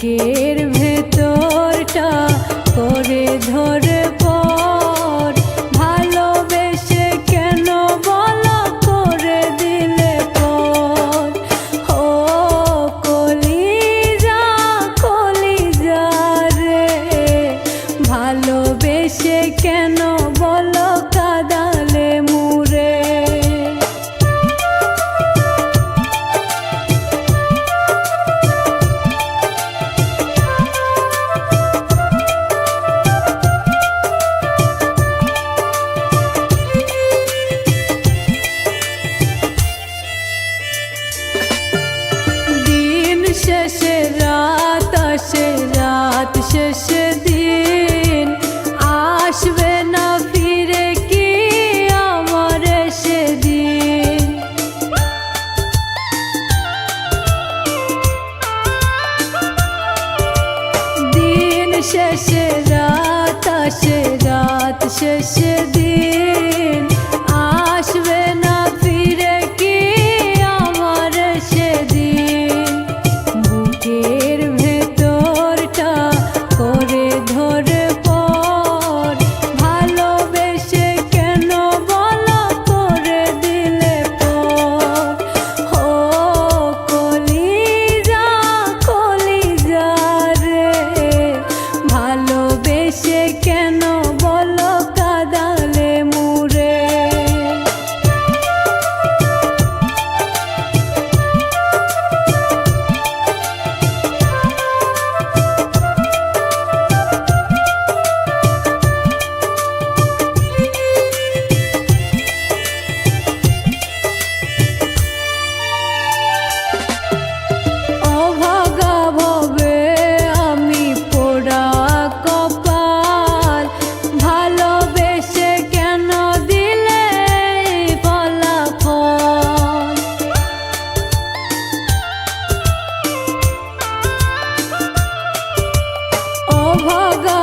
চোখের ভেতরটা করে ধরে শেষে রাত আসে রাত শেষে দিন। ভগা